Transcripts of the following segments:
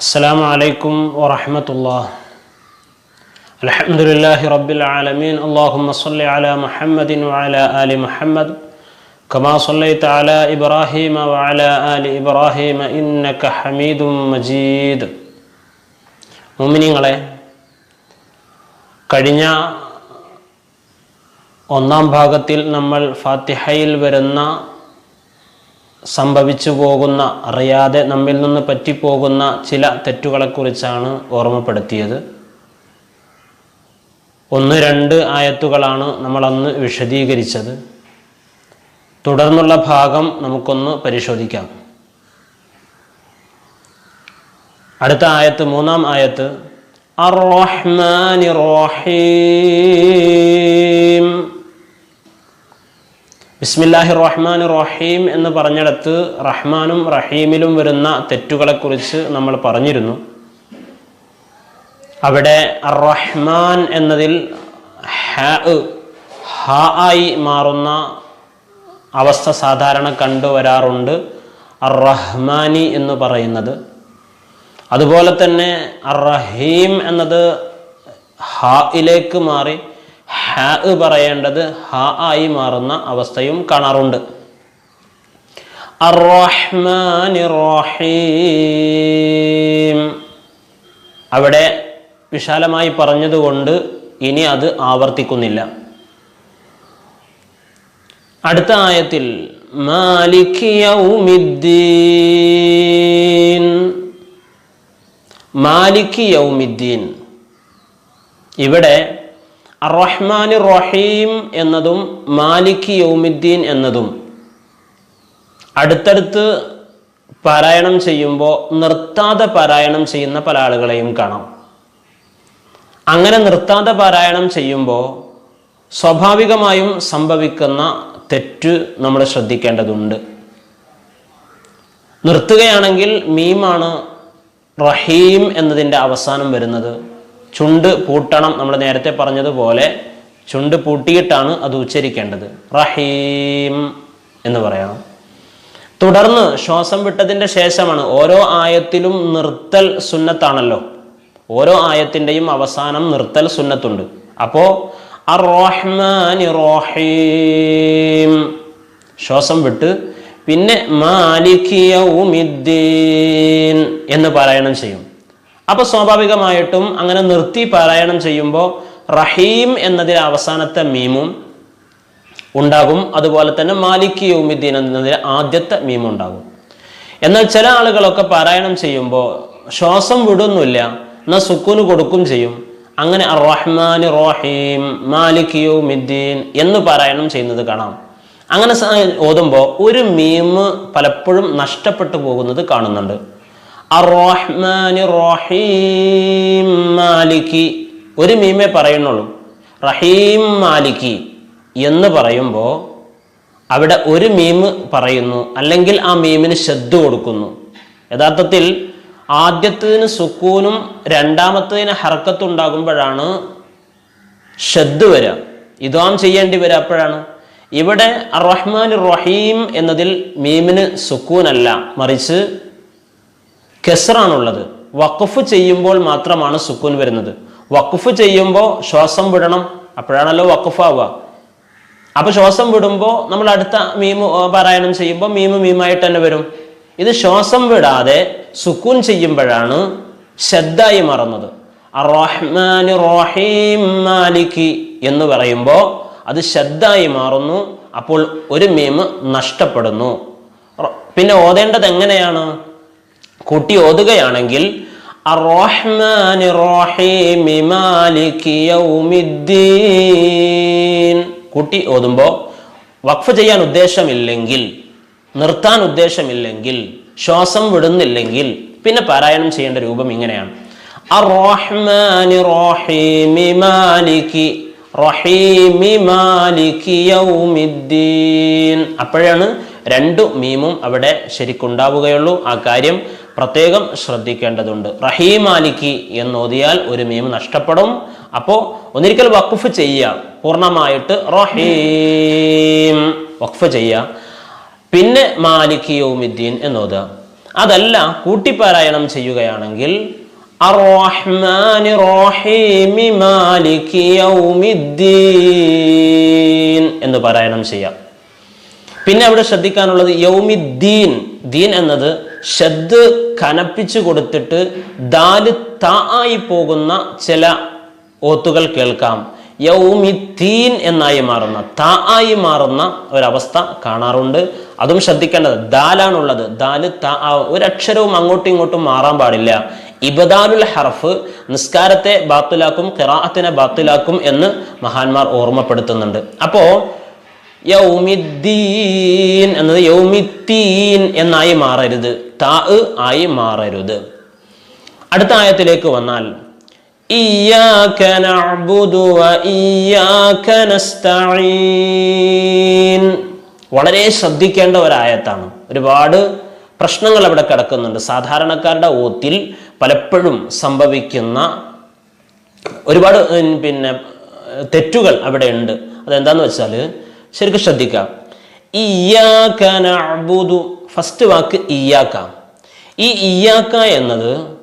السلام عليكم ورحمة الله الحمد لله رب العالمين اللهم صل على محمد وعلى آل محمد كما صليت على إبراهيم وعلى آل إبراهيم إنك حميد مجيد മുമിനിങ്ങളെ കഴിഞ്ഞ ഒന്നാം ഭാഗത്തിൽ നമ്മൾ ഫാത്തിഹയിൽ വരുന്ന സംഭവിച്ചു പോകുന്ന അറിയാതെ നമ്മിൽ നിന്ന് പറ്റിപ്പോകുന്ന ചില തെറ്റുകളെക്കുറിച്ചാണ് ഓർമ്മപ്പെടുത്തിയത്. ഒന്ന് രണ്ട് ആയത്തുകളാണ് നമ്മളന്ന് വിശദീകരിച്ചത്. തുടർന്നുള്ള ഭാഗം നമുക്കൊന്ന് പരിശോധിക്കാം. അടുത്ത ആയത്ത് മൂന്നാം ആയത്ത് അർ-റഹ്മാനി റഹീം ബിസ്മില്ലാഹി റഹ്മാൻ റഹീം എന്ന് പറഞ്ഞിടത്ത് റഹ്മാനും റഹീമിലും വരുന്ന തെറ്റുകളെക്കുറിച്ച് നമ്മൾ പറഞ്ഞിരുന്നു. അവിടെ റഹ്മാൻ എന്നതിൽ ഹ ഹ ആയി മാറുന്ന അവസ്ഥ സാധാരണ കണ്ടുവരാറുണ്ട് അറഹ്മാനി എന്ന് പറയുന്നത്. അതുപോലെ തന്നെ അറഹീം റഹീം എന്നത് ഹായിലേക്ക് മാറി ഹ പറയേണ്ടത് ഹ ആയി മാറുന്ന അവസ്ഥയും കാണാറുണ്ട്. അവിടെ വിശാലമായി പറഞ്ഞതുകൊണ്ട് ഇനി അത് ആവർത്തിക്കുന്നില്ല. അടുത്ത ആയത്തിൽ മാലിക്കിയൗമിദ്ദീൻ മാലിക് യൗമിദ്ദീൻ. ഇവിടെ റഹ്മാൻ റഹീം എന്നതും മാലിക് യൗമുദ്ദീൻ എന്നതും. അടുത്തടുത്ത് പാരായണം ചെയ്യുമ്പോൾ നിർത്താതെ പാരായണം ചെയ്യുന്ന പല ആളുകളെയും കാണാം. അങ്ങനെ നിർത്താതെ പാരായണം ചെയ്യുമ്പോൾ സ്വാഭാവികമായും സംഭവിക്കുന്ന തെറ്റ് നമ്മൾ ശ്രദ്ധിക്കേണ്ടതുണ്ട്. നിർത്തുകയാണെങ്കിൽ മീമാണ് റഹീം എന്നതിന്റെ അവസാനം വരുന്നത്. ചുണ്ട് പൂട്ടണം നമ്മൾ നേരത്തെ പറഞ്ഞതുപോലെ ചുണ്ട് പൂട്ടിയിട്ടാണ് അത് ഉച്ചരിക്കേണ്ടത്. റഹീം എന്ന് പറയണം. തുടർന്ന് ശ്വാസം വിട്ടതിന്റെ ശേഷമാണ് ഓരോ ആയത്തിലും നിർത്തൽ സുന്നത്താണല്ലോ. ഓരോ ആയത്തിന്റെയും അവസാനം നിർത്തൽ സുന്നത്തുണ്ട്. അപ്പോൾ റഹീം ശ്വാസം വിട്ട് പിന്നെ മാലിക് എന്ന് പാരായണം ചെയ്യും. അപ്പോൾ സ്വാഭാവികമായിട്ടും അങ്ങനെ നിർത്തി പാരായണം ചെയ്യുമ്പോൾ റഹീം എന്നതിലെ അവസാനത്തെ മീമും ഉണ്ടാകും. അതുപോലെ തന്നെ മാലിക് യൗമിദ്ദീൻ എന്നതിലെ ആദ്യത്തെ മീമും ഉണ്ടാകും. എന്നാൽ ചില ആളുകളൊക്കെ പാരായണം ചെയ്യുമ്പോൾ ശ്വാസം വിടുന്നില്ല എന്നാൽ സുക്കൂന് കൊടുക്കും ചെയ്യും. അങ്ങനെ റഹ്മാൻ റഹീം മാലിക് യൗമിദ്ദീൻ എന്ന് പാരായണം ചെയ്യുന്നത് കാണാം. അങ്ങനെ ഓതുമ്പോൾ ഒരു മീം പലപ്പോഴും നഷ്ടപ്പെട്ടു പോകുന്നത് കാണുന്നുണ്ട്. റഹീം മാലിക്കി ഒരു മീമേ പറയുന്നുള്ളൂ. റഹീം മാലിക്കി എന്ന് പറയുമ്പോൾ അവിടെ ഒരു മീം പറയുന്നു അല്ലെങ്കിൽ ആ മീമിന് ശ്രദ്ധ കൊടുക്കുന്നു. യഥാർത്ഥത്തിൽ ആദ്യത്തേതിന് സുക്കൂനും രണ്ടാമത്തതിന് ഹർക്കത്തുണ്ടാകുമ്പോഴാണ് ശ്രദ്ധ വരിക ഇതാം ചെയ്യേണ്ടി വരിക അപ്പോഴാണ്. ഇവിടെ റഹ്മാൻ റഹീം എന്നതിൽ മീമിന് സുക്കൂനല്ല. മറിച്ച് കെസറാണുള്ളത്. വഖഫ് ചെയ്യുമ്പോൾ മാത്രമാണ് സുക്കൂൻ വരുന്നത്. വഖഫ് ചെയ്യുമ്പോൾ ശ്വാസം വിടണം. അപ്പോഴാണല്ലോ വഖഫാവുക. ആവുക അപ്പൊ ശ്വാസം വിടുമ്പോൾ നമ്മൾ അടുത്ത മീമ് പാരായണം ചെയ്യുമ്പോൾ മീമ് മീമായിട്ട് തന്നെ വരും. ഇത് ശ്വാസം വിടാതെ സുക്കൂൻ ചെയ്യുമ്പോഴാണ് ശ്രദ്ധായി മാറുന്നത്. റഹ്മാനി റഹീം മാലിക്കി എന്ന് പറയുമ്പോൾ അത് ശ്രദ്ധായി മാറുന്നു. അപ്പോൾ ഒരു മീമ് നഷ്ടപ്പെടുന്നു. പിന്നെ ഓതേണ്ടത് എങ്ങനെയാണ്? കൂട്ടി ഓതുകയാണെങ്കിൽ കൂട്ടി ഓതുമ്പോൾ വഖഫ് ചെയ്യാൻ ഉദ്ദേശമില്ലെങ്കിൽ നിർത്താൻ ഉദ്ദേശമില്ലെങ്കിൽ ശ്വാസം വിടുന്നില്ലെങ്കിൽ പിന്നെ പാരായണം ചെയ്യേണ്ട രൂപം ഇങ്ങനെയാണ്. അപ്പോഴാണ് രണ്ടു മീമും അവിടെ ശരിക്കുണ്ടാവുകയുള്ളൂ. ആ കാര്യം പ്രത്യേകം ശ്രദ്ധിക്കേണ്ടതുണ്ട്. റഹീം മാലിക്കി എന്നോതിയാൽ ഒരു മീം നഷ്ടപ്പെടും. അപ്പോൾ ഒന്നിരിക്കൽ വഖഫ് ചെയ്യുക. പൂർണമായിട്ട് റഹീം വഖഫ് ചെയ്യുക. പിന്നെ മാലിക് യൗമിദ്ദീൻ എന്നോതുക അതല്ല കൂട്ടിപ്പാരായണം ചെയ്യുകയാണെങ്കിൽ എന്ന് പാരായണം ചെയ്യാം. പിന്നെ അവിടെ ശ്രദ്ധിക്കാനുള്ളത് യൗമിദ്ദീൻ. ദീൻ എന്നത് ഷദ് കനപ്പിച്ചു കൊടുത്തിട്ട് ദാൽ താ ആയി പോകുന്ന ചില ഓത്തുകൾ കേൾക്കാം. യൗമിത്തീൻ എന്നായി മാറുന്ന താ ആയി മാറുന്ന ഒരവസ്ഥ കാണാറുണ്ട്. അതും ശ്രദ്ധിക്കേണ്ടത് ദാലാണുള്ളത്. ദാൽ താ ഒരക്ഷരവും അങ്ങോട്ടും ഇങ്ങോട്ടും മാറാൻ പാടില്ല. ഇബദാലുൽ ഹർഫ് നിസ്കാരത്തെ ബാത്തിലാക്കും ഖിറാഅത്തിനെ ബാത്തിലാക്കും എന്ന് മഹാന്മാർ ഓർമ്മപ്പെടുത്തുന്നുണ്ട്. അപ്പോ യൗമിദ്ദീൻ എന്നത് യൗമിത്തീൻ എന്നായി മാറരുത്. താ ആയി മാറരുത്. അടുത്ത ആയത്തിലേക്ക് വന്നാൽ വളരെ ശ്രദ്ധിക്കേണ്ട ഒരായത്താണ്. ഒരുപാട് പ്രശ്നങ്ങൾ അവിടെ കിടക്കുന്നുണ്ട്. സാധാരണക്കാരുടെ ഓത്തിൽ പലപ്പോഴും സംഭവിക്കുന്ന ഒരുപാട് പിന്നെ തെറ്റുകൾ അവിടെ ഉണ്ട്. അതെന്താന്ന് വെച്ചാൽ ശരിക്കും ശ്രദ്ധിക്കാം. നഅ്ബുദു. ഫസ്റ്റ് വാക്ക് ഇയാക്ക ഈ ഇയാക്ക എന്നത്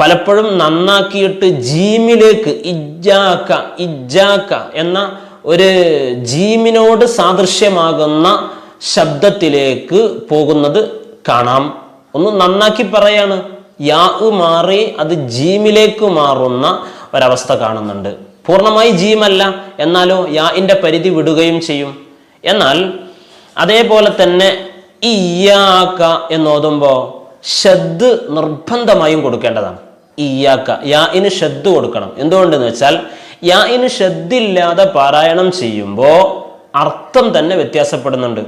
പലപ്പോഴും നന്നാക്കിയിട്ട് ജീമിലേക്ക് ഇജാക്ക ഇജാക്ക എന്ന ഒരു ജീമിനോട് സാദൃശ്യമാകുന്ന ശബ്ദത്തിലേക്ക് പോകുന്നത് കാണാം. ഒന്ന് നന്നാക്കി പറയാണ്. യാ മാറി അത് ജീമിലേക്ക് മാറുന്ന ഒരവസ്ഥ കാണുന്നുണ്ട്. പൂർണമായി ജീമല്ല. എന്നാലോ യാഇന്റെ പരിധി വിടുകയും ചെയ്യും. എന്നാൽ അതേപോലെ തന്നെ ഇയാക്ക എന്നോതുമ്പോ ഷദ് നിർബന്ധമായും കൊടുക്കേണ്ടതാണ്. ഇയാക്ക യാ ഇന് ഷദ് കൊടുക്കണം. എന്തുകൊണ്ടെന്ന് വെച്ചാൽ യാ ഇന് ഷദ്ദില്ലാതെ പാരായണം ചെയ്യുമ്പോൾ അർത്ഥം തന്നെ വ്യത്യാസപ്പെടുന്നുണ്ട്.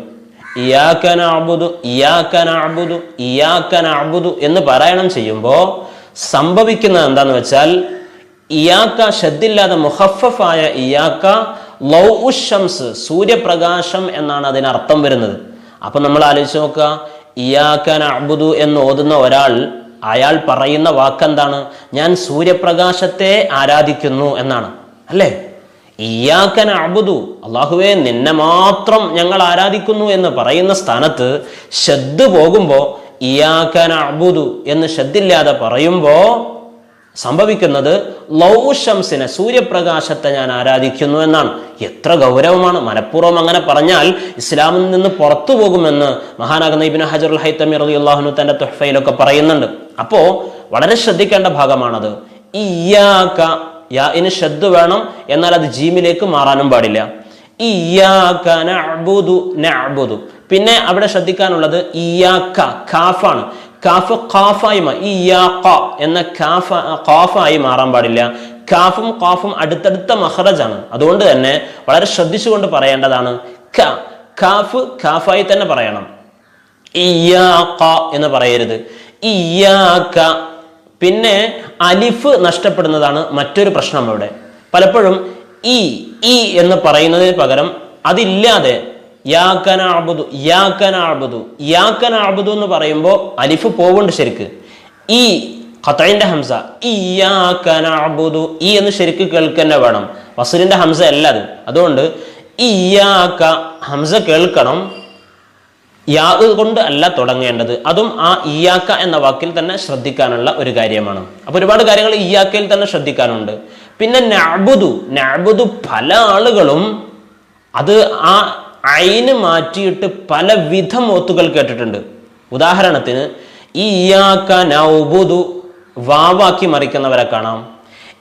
ഇയാക്കനാബുദു ഇയാക്കനാബുദു ഇയാക്കനാബുദു എന്ന് പാരായണം ചെയ്യുമ്പോൾ സംഭവിക്കുന്നത് എന്താന്ന് വെച്ചാൽ ഇയാക്ക ഷദ്ദില്ലാതെ മുഹഫഫായ ഇയാക്ക ലൗ ഉഷംസ് സൂര്യപ്രകാശം എന്നാണ് അതിനർത്ഥം വരുന്നത്. അപ്പൊ നമ്മൾ ആലോചിച്ച് നോക്കുക ഇയാക്കൻ അബുദു എന്ന് ഓതുന്ന ഒരാൾ അയാൾ പറയുന്ന വാക്കെന്താണ്? ഞാൻ സൂര്യപ്രകാശത്തെ ആരാധിക്കുന്നു എന്നാണ്. അല്ലേ? ഇയാക്കൻ അബുദു അള്ളാഹുവെ നിന്നെ മാത്രം ഞങ്ങൾ ആരാധിക്കുന്നു എന്ന് പറയുന്ന സ്ഥാനത്ത് ഷദ് പോകുമ്പോൾ ഇയാക്കൻ അബുദു എന്ന് ഷദ്ദില്ലാതെ പറയുമ്പോൾ സംഭവിക്കുന്നത് ലൗഷംസിനെ സൂര്യപ്രകാശത്തെ ഞാൻ ആരാധിക്കുന്നു എന്നാണ്. എത്ര ഗൗരവമാണ്. മനഃപൂർവം അങ്ങനെ പറഞ്ഞാൽ ഇസ്ലാമിൽ നിന്ന് പുറത്തു പോകുമെന്ന് മഹാനാകുന്ന ഇബിൻ ഹജറുൽ ഹൈത്തമി റലി അള്ളാഹുനു തന്റെ തുഹഫയിലൊക്കെ പറയുന്നുണ്ട്. അപ്പോ വളരെ ശ്രദ്ധിക്കേണ്ട ഭാഗമാണത്. ഇയാക്ക യാ ഇന് ശ്രദ്ധ വേണം എന്നാൽ അത് ജീമിലേക്ക് മാറാനും പാടില്ല. പിന്നെ അവിടെ ശ്രദ്ധിക്കാനുള്ളത് ഇയാക്ക കാഫാണ്. കാഫ് ഖാഫായി മാ ഇയാഖ എന്ന കാഫ ഖാഫായി മാറാൻ പാടില്ല. കാഫും ഖാഫും അടുത്തടുത്ത മഹ്റജാണ്. അതുകൊണ്ട് തന്നെ വളരെ ശ്രദ്ധിച്ചുകൊണ്ട് പറയേണ്ടതാണ്. ക കാഫ് കാഫായി തന്നെ പറയണം. ഇയാഖ എന്ന് പറയരുത്. ഇയാക്ക പിന്നെ അലിഫ് നഷ്ടപ്പെടുന്നതാണ് മറ്റൊരു പ്രശ്നം അവിടെ. പലപ്പോഴും ഇ ഇ എന്ന് പറയുന്നതിന് പകരം അതില്ലാതെ എന്ന് പറയുമ്പോൾ അലിഫ് പോവുണ്ട് ശരിക്ക്. ഈ ഖത്തൈന്റെ ഹംസ അബുദു ഈ എന്ന് ശരിക്ക് കേൾക്കന്നെ വേണം. വസൂലിന്റെ ഹംസ അല്ല അത്. അതുകൊണ്ട് ഇയാക്ക ഹംസ കേൾക്കണം. യാ കൊണ്ട് അല്ല തുടങ്ങേണ്ടത്. അതും ആ ഇയാക്ക എന്ന വാക്കിൽ തന്നെ ശ്രദ്ധിക്കാനുള്ള ഒരു കാര്യമാണ്. അപ്പൊ ഒരുപാട് കാര്യങ്ങൾ ഇയാക്കയിൽ തന്നെ ശ്രദ്ധിക്കാനുണ്ട്. പിന്നെ നാബുദു നാബുദു പല ആളുകളും അത് ആ അയിന് മാറ്റിയിട്ട് പല വിധം ഓത്തുകൾ കേട്ടിട്ടുണ്ട്. ഉദാഹരണത്തിന് ഇയാക്ക നൗബുദു വാവാക്കി മറിക്കുന്നവരെ കാണാം.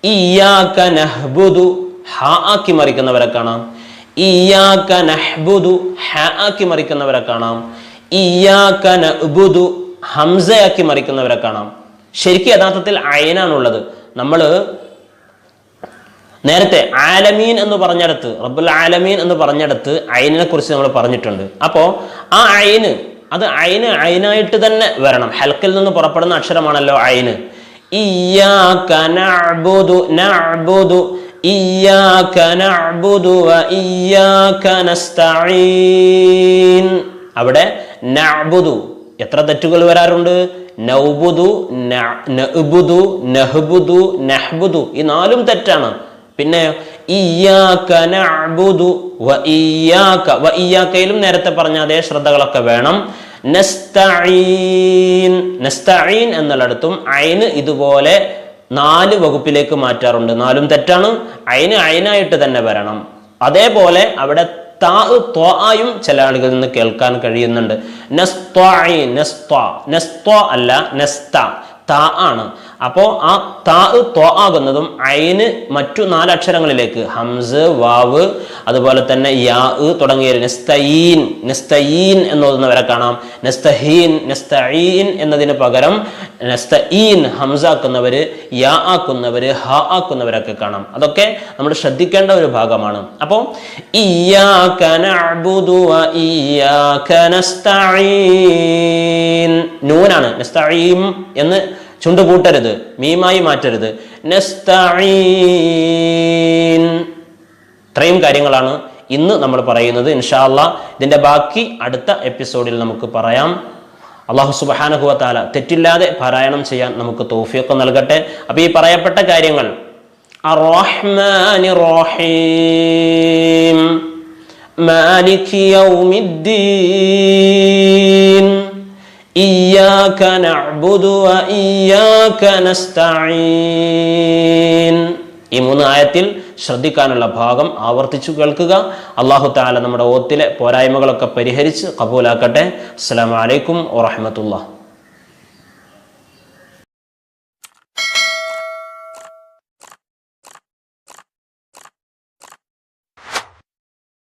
ഇയാക്ക നഹ്ബുദു ഹ ആക്കി മറിക്കുന്നവരെ കാണാം. ഇയാക്ക നഹ്ബുദു ഹ ആക്കി മറിക്കുന്നവരെ കാണാം. ഇയാക്ക നബുദു ഹംസയാക്കി മറിക്കുന്നവരെ കാണാം. ശരിക്കും യഥാർത്ഥത്തിൽ അയനാണുള്ളത്. നമ്മൾ നേരത്തെ ആലമീൻ എന്ന് പറഞ്ഞിടത്ത് റബ്ബുൽ ആലമീൻ എന്ന് പറഞ്ഞിടത്ത് അയിനെ കുറിച്ച് നമ്മൾ പറഞ്ഞിട്ടുണ്ട്. അപ്പോൾ ആ അയിന് അത് അയിന് അയിനായിട്ട് തന്നെ വരണം. ഹൽക്കിൽ നിന്ന് പുറപ്പെടുന്ന അക്ഷരമാണല്ലോ അയിന്. അവിടെ എത്ര തെറ്റുകൾ വരാറുണ്ട്? നൗബുദു നഹ്ബുദു നഹ്ബുദു ഈ നാലും തെറ്റാണ്. പിന്നെ ഇയ്യാക്കയിലും നേരത്തെ പറഞ്ഞ അതേ ശ്രദ്ധകളൊക്കെ വേണം. നസ്തഈൻ. നസ്തഈൻ ഐന് ഇതുപോലെ നാല് വകുപ്പിലേക്ക് മാറ്റാറുണ്ട്. നാലും തെറ്റാണ്. അയിന് അയിനായിട്ട് തന്നെ വരണം. അതേപോലെ അവിടെ താ ത്വായും ചില ആളുകളിൽ നിന്ന് കേൾക്കാൻ കഴിയുന്നുണ്ട്. നസ്ത്വാഈൻ നസ്ത. നസ്ത്വ അല്ല നസ്ത. താ ആണ്. അപ്പോൾ ആ താ ത്വ ആകുന്നതും ഐന് മറ്റു നാലക്ഷരങ്ങളിലേക്ക് ഹംസ് വാവ് അതുപോലെ തന്നെ യാ തുടങ്ങിയ നെസ്തയീൻ നെസ്തയീൻ എന്നോതുന്നവരെ കാണാം. നെസ്തഹീൻ നെസ്തഈൻ എന്നതിന് പകരം നെസ്തഈൻ ഹംസ ആക്കുന്നവർ യാ ആക്കുന്നവർ ഹ ആക്കുന്നവരൊക്കെ കാണാം. അതൊക്കെ നമ്മൾ ശ്രദ്ധിക്കേണ്ട ഒരു ഭാഗമാണ്. അപ്പോൾ നൂനാണ്. നസ്തഈം എന്ന് ചുണ്ട് കൂട്ടരുത് മീമായി മാറ്റരുത്. ഇത്രയും കാര്യങ്ങളാണ് ഇന്ന് നമ്മൾ പറയുന്നത്. ഇൻഷാല്ല ഇതിന്റെ ബാക്കി അടുത്ത എപ്പിസോഡിൽ നമുക്ക് പറയാം. അള്ളാഹു സുബാനഹുവ താല തെറ്റില്ലാതെ പാരായണം ചെയ്യാൻ നമുക്ക് തോഫിയൊക്കെ നൽകട്ടെ. അപ്പോൾ ഈ പറയപ്പെട്ട കാര്യങ്ങൾ. മാലിക് യൗമിദ്ദീൻ. إياك نعبد وإياك نستعين ഈ മൂന്ന് ആയത്തിൽ ശ്രദ്ധിക്കാനുള്ള ഭാഗം ആവർത്തിച്ചു കേൾക്കുക അള്ളാഹു താല നമ്മുടെ ഓത്തിലെ പോരായ്മകളൊക്കെ പരിഹരിച്ച് കബൂലാക്കട്ടെ അസ്സാം വലൈക്കും വാഹമത്തുള്ള